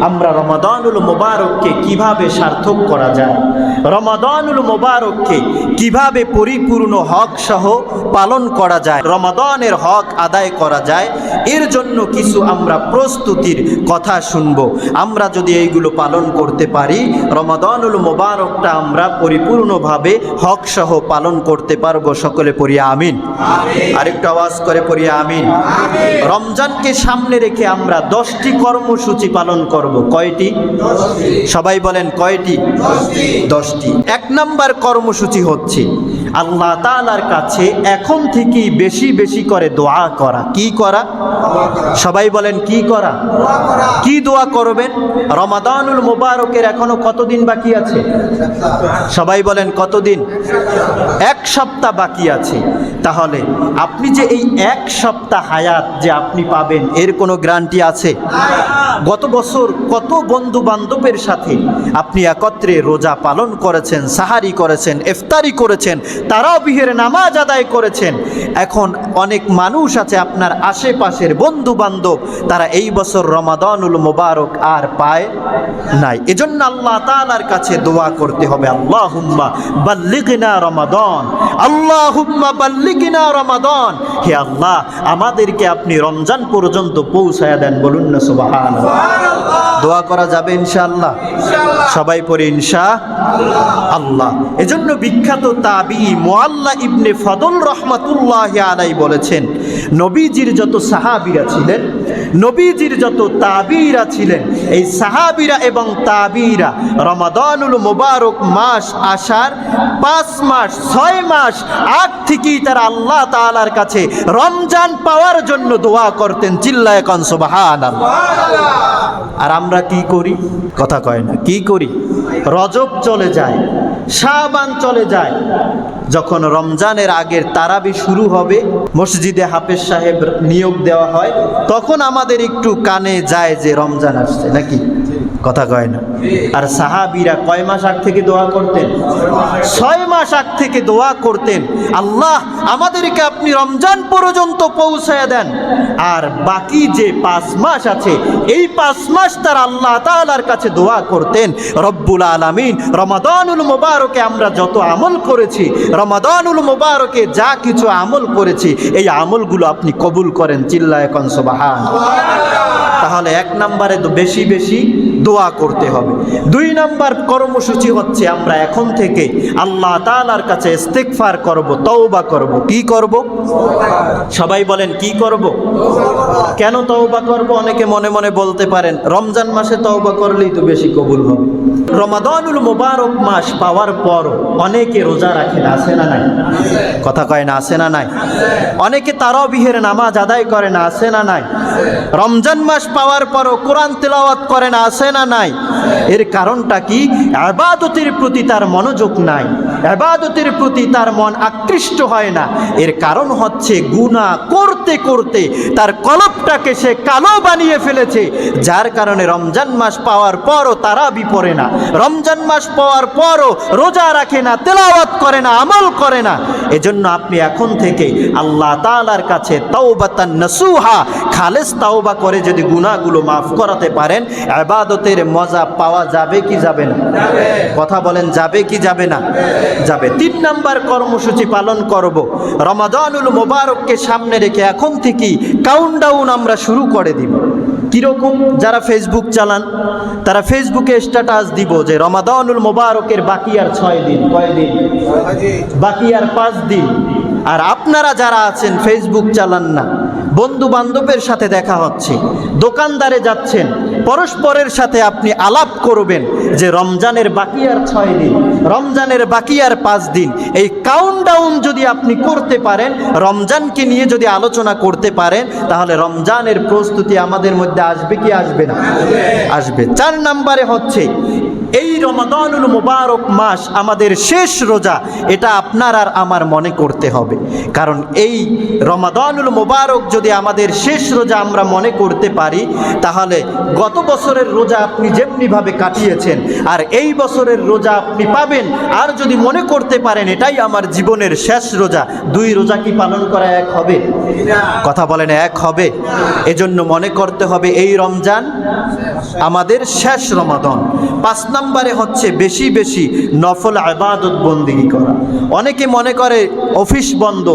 আমরা রমাদানুল মোবারককে কীভাবে সার্থক করা যায়? রমাদানুল মোবারককে কীভাবে পরিপূর্ণ হক সহ পালন করা যায়? রমাদানের হক আদায় করা যায়? এর জন্য কিছু আমরা প্রস্তুতির কথা শুনব। আমরা যদি এইগুলো পালন করতে পারি রমাদানুল মোবারকটা আমরা পরিপূর্ণভাবে হক সহ পালন করতে পারব। সকলে পড়িয়া আমিন। আরেকটু আওয়াজ করে পড়িয়া আমিন। রমজানকে সামনে রেখে আমরা দশটি কর্মসূচি পালন করব। কয়টি? সবাই বলেন কয়টি? দশটি। এক নাম্বার কর্মসূচি হচ্ছে আল্লাহ তাআলার কাছে এখন থেকেই বেশি বেশি করে দোয়া করা। কি করা? সবাই বলেন কি করা? কি দোয়া করবেন? রমাদানুল মোবারকের এখনও কতদিন বাকি আছে? সবাই বলেন কতদিন? এক সপ্তাহ বাকি আছে। তাহলে আপনি যে এই এক সপ্তাহ হায়াত যে আপনি পাবেন, এর কোনো গ্যারান্টি আছে? গত বছর কত বন্ধু বান্ধবের সাথে আপনি একত্রে রোজা পালন করেছেন, সাহারি করেছেন, ইফতারি করেছেন তারাও বিহের নামাজ আদায় করেছেন? এখন অনেক মানুষ আছে আপনার আশেপাশের বন্ধু বান্ধব তারা এই বছর রমাদানুল মোবারক আর পায় নাই। এজন্য আল্লাহ তাআলার কাছে দোয়া করতে হবে। আল্লাহ বাল্লিগনা রমাদান। আল্লাহ হুম্মা বাল্লিগনা রমাদান? হে আল্লাহ আমাদেরকে আপনি রমজান পর্যন্ত পৌঁছায়া দেন বলুন না সুবাহান দোয়া করা যাবে ইনশাআল্লাহ? সবাই পড়ে ইনশা আল্লাহ। এজন্য বিখ্যাত তাবি মোয়াল্লা ইবনে ফদল রহমাতুল্লাহ আলাই বলেছেন নবীজির যত সাহাবিরা ছিলেন নবীজির যত তাবিরা ছিলেন, এই সাহাবিরা এবং তাবিরা, রমাদানুল মোবারক মাস আসার পাঁচ মাস, ছয় মাস আগ থেকেই তারা আল্লাহ তালার কাছে রমজান পাওয়ার জন্য দোয়া করতেন, চিল্লায় কনসবাহান আর আমরা কি করি? কথা কয় না, কি করি? রজব চলে যায় শাবান চলে যায়। যখন রমজানের আগের তারাবি শুরু হবে, মসজিদে হাফেজ সাহেব নিয়োগ দেওয়া হয়, তখন আমাদের একটু কানে যায় যে রমজান আসছে, নাকি? কথা কয় না। আর সাহাবিরা কয় মাস আগ থেকে দোয়া করতেন? ছয় মাস আগ থেকে দোয়া করতেন। আল্লাহ, আমাদেরকে আপনি রমজান পর্যন্ত পৌঁছায় দেন। আর বাকি যে পাঁচ মাস আছে, এই পাঁচ মাস তার আল্লাহ তাআলার কাছে দোয়া করতেন। রব্বুল আলামিন, রমাদানুল মোবারকে আমরা যত আমল করেছি, রমাদানুল মোবারকে যা কিছু আমল করেছি, এই আমলগুলো আপনি কবুল করেন, চিল্লায় কনসবাহান তাহলে এক নম্বরে তো বেশি বেশি দোয়া করতে হবে। দুই নাম্বার কর্মসূচি হচ্ছে আমরা এখন থেকে আল্লাহ তাআলার কাছে ইস্তেগফার করব, তওবা করব। কি করব? সবাই বলেন, কি করব? কেন তওবা করব? অনেকে মনে মনে বলতে পারেন, রমজান মাসে তওবা করলেই তো বেশি কবুল হবে। রমাদানুল মোবারক মাস পাওয়ার পর অনেকে রোজা রাখেন, আছে না নাই? কথা কয় না আসে না নাই? অনেকে তারাবিহের নামাজ আদায় করে না আছে না নাই? রমজান মাস পাওয়ার পরও কোরআন তেলাওয়াত করে না আছে না নাই। এর কারণটা কি? আবাদতের প্রতি তার মনোযোগ নাই। আবাদতের প্রতি তার মন আকৃষ্ট হয় না। এর কারণ হচ্ছে গুনাহ করতে করতে তার কলপটাকে সে কালো বানিয়ে ফেলেছে। যার কারণে রমজান মাস পাওয়ার পরও তারা বিপরে না। রমজান মাস পাওয়ার পরও রোজা রাখে না, তেলাওয়াত করে না, আমল করে না। এজন্য আপনি এখন থেকে আল্লাহ তাআলার কাছে তাওবাতান নাসুহা, খালেস তাওবা করে যদি গুনাহগুলো মাফ করাতে পারেন আবাদতের মজা পাওয়া যাবে কি যাবে না? কথা বলেন, যাবে কি যাবে না? যাবে। তিন নাম্বার কর্মসূচি পালন করব। রমাদানুল মোবারককে সামনে রেখে এখন থেকেই কাউন্টডাউন আমরা শুরু করে দিব। কীরকম? যারা ফেসবুক চালান, তারা ফেসবুকে স্ট্যাটাস দিব যে রমাদানুল মোবারকের বাকি আর ছয় দিন, কয় দিন? বাকি আর পাঁচ দিন। আর আপনারা যারা আছেন ফেসবুক চালান না বন্ধু বান্ধবের সাথে দেখা হচ্ছে, দোকানদারে যাচ্ছেন পরস্পরের সাথে আপনি আলাপ করবেন যে রমজানের বাকি আর ছয় দিন, রমজানের বাকি আর পাঁচ দিন। এই কাউন্টডাউন যদি আপনি করতে পারেন, রমজানকে নিয়ে যদি আলোচনা করতে পারেন, তাহলে রমজানের প্রস্তুতি আমাদের মধ্যে আসবে কি আসবে না? আসবে। চার নাম্বারে হচ্ছে এই রমাদানুল মুবারক মাস আমাদের শেষ রোজা, এটা আপনার আর আমার মনে করতে হবে। কারণ এই রমাদানুল মুবারক যদি আমাদের শেষ রোজা আমরা মনে করতে পারি, তাহলে গত বছরের রোজা আপনি যেমনিভাবে কাটিয়েছেন, আর এই বছরের রোজা আপনি পাবেন। আর যদি মনে করতে পারেন, এটাই আমার জীবনের শেষ রোজা। দুই রোজা কি পালন করা এক হবে? কথা বলেন, এক হবে। এজন্য মনে করতে হবে, এই রমজান আমাদের শেষ রমাদন। পাঁচ নম্বরে হচ্ছে বেশি বেশি নফল আবাদত বন্দিগি করা। অনেকে মনে করে অফিস বন্ধ,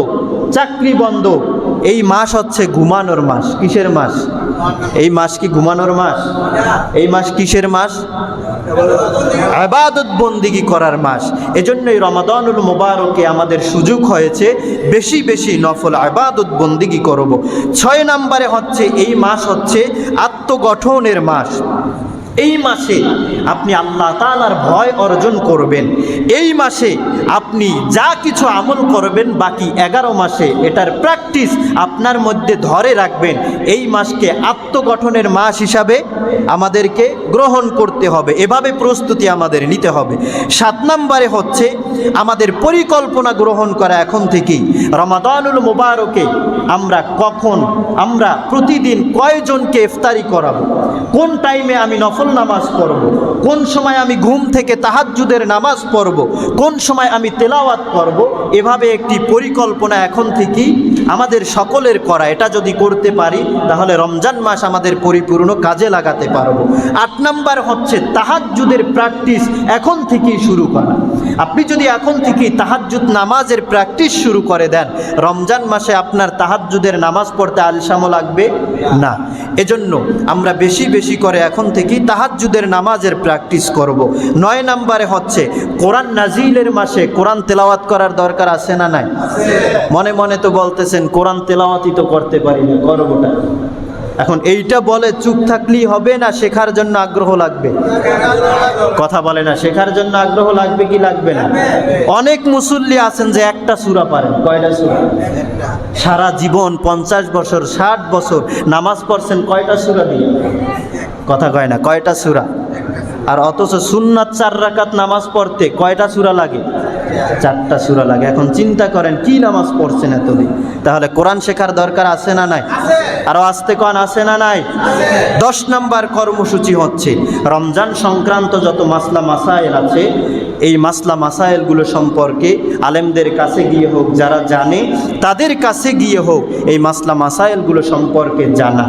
চাকরি বন্ধ, এই মাস হচ্ছে ঘুমানোর মাস, কিসের মাস? এই মাস কি ঘুমানোর মাস? এই মাস কিসের মাস? আবাদত বন্দিগি করার মাস। এজন্যই রমাদানুল মোবারকে আমাদের সুযোগ হয়েছে বেশি বেশি নফল আবাদত বন্দিগি করব। ছয় নম্বরে হচ্ছে এই মাস হচ্ছে আত্মগঠনের মাস। এই মাসে আপনি আল্লাহ তালার ভয় অর্জন করবেন। এই মাসে আপনি যা কিছু আমল করবেন বাকি এগারো মাসে এটার প্র্যাকটিস আপনার মধ্যে ধরে রাখবেন। এই মাসকে আত্মগঠনের মাস হিসাবে আমাদেরকে গ্রহণ করতে হবে। এভাবে প্রস্তুতি আমাদের নিতে হবে। সাত নম্বরে হচ্ছে আমাদের পরিকল্পনা গ্রহণ করা এখন থেকেই। রমাদানুল মুবারকে আমরা কখন, আমরা প্রতিদিন কয়জনকে ইফতারি করাবো? কোন টাইমে আমি নফল নামাজ পড়ব? কোন সময় আমি ঘুম থেকে তাহাজুদের নামাজ পড়ব? কোন সময় আমি তেলাওয়াত করব এভাবে একটি পরিকল্পনা এখন থেকেই আমাদের সকলের করা, এটা যদি করতে পারি, তাহলে রমজান মাস আমাদের পরিপূর্ণ কাজে লাগাতে পারব। আট নাম্বার হচ্ছে তাহাজ্জুদের প্র্যাকটিস এখন থেকেই শুরু করা। আপনি যদি এখন থেকেই তাহাজ্জুদ নামাজের প্র্যাকটিস শুরু করে দেন, রমজান মাসে আপনার তাহাজ্জুদের নামাজ পড়তে আলসামো লাগবে না। এজন্য আমরা বেশি বেশি করে এখন থেকেই তাহাজ্জুদের নামাজের প্র্যাকটিস করব। নয় নম্বরে হচ্ছে কোরআন নাজিলের মাসে কোরআন তেলাওয়াত করার দরকার আছে না নাই? মনে মনে তো বলতেছেন, কোরআন তেলাওয়াতই তো করতে পারি না, করবোটা। এখন এইটা বলে চুপ থাকলেই হবে না, শেখার জন্য আগ্রহ লাগবে? কথা বলে না, শেখার জন্য আগ্রহ লাগবে কি লাগবে না? অনেক মুসল্লি আছেন যে একটা সুরা পারেন। কয়টা সুরা? সারা জীবন পঞ্চাশ বছর, ষাট বছর নামাজ পড়ছেন, কয়টা সুরা দিয়ে? কথা কয় না, কয়টা সুরা? আর অথচ সুন্নাত চার রাকাত নামাজ পড়তে কয়টা সুরা লাগে? চারটা সুরা লাগে। এখন চিন্তা করেন কি নামাজ পড়ছেন এতদিন? তাহলে কোরআন শেখার দরকার আছে না নাই? আরও আসতে কন আছে না নাই? দশ নাম্বার কর্মসূচি হচ্ছে রমজান সংক্রান্ত যত মাসলা মাসাইল আছে এই মাসলা মাসাইলগুলো সম্পর্কে আলেমদের কাছে গিয়ে হোক যারা জানে তাদের কাছে গিয়ে হোক এই মাসলা মাসাইলগুলো সম্পর্কে জানা।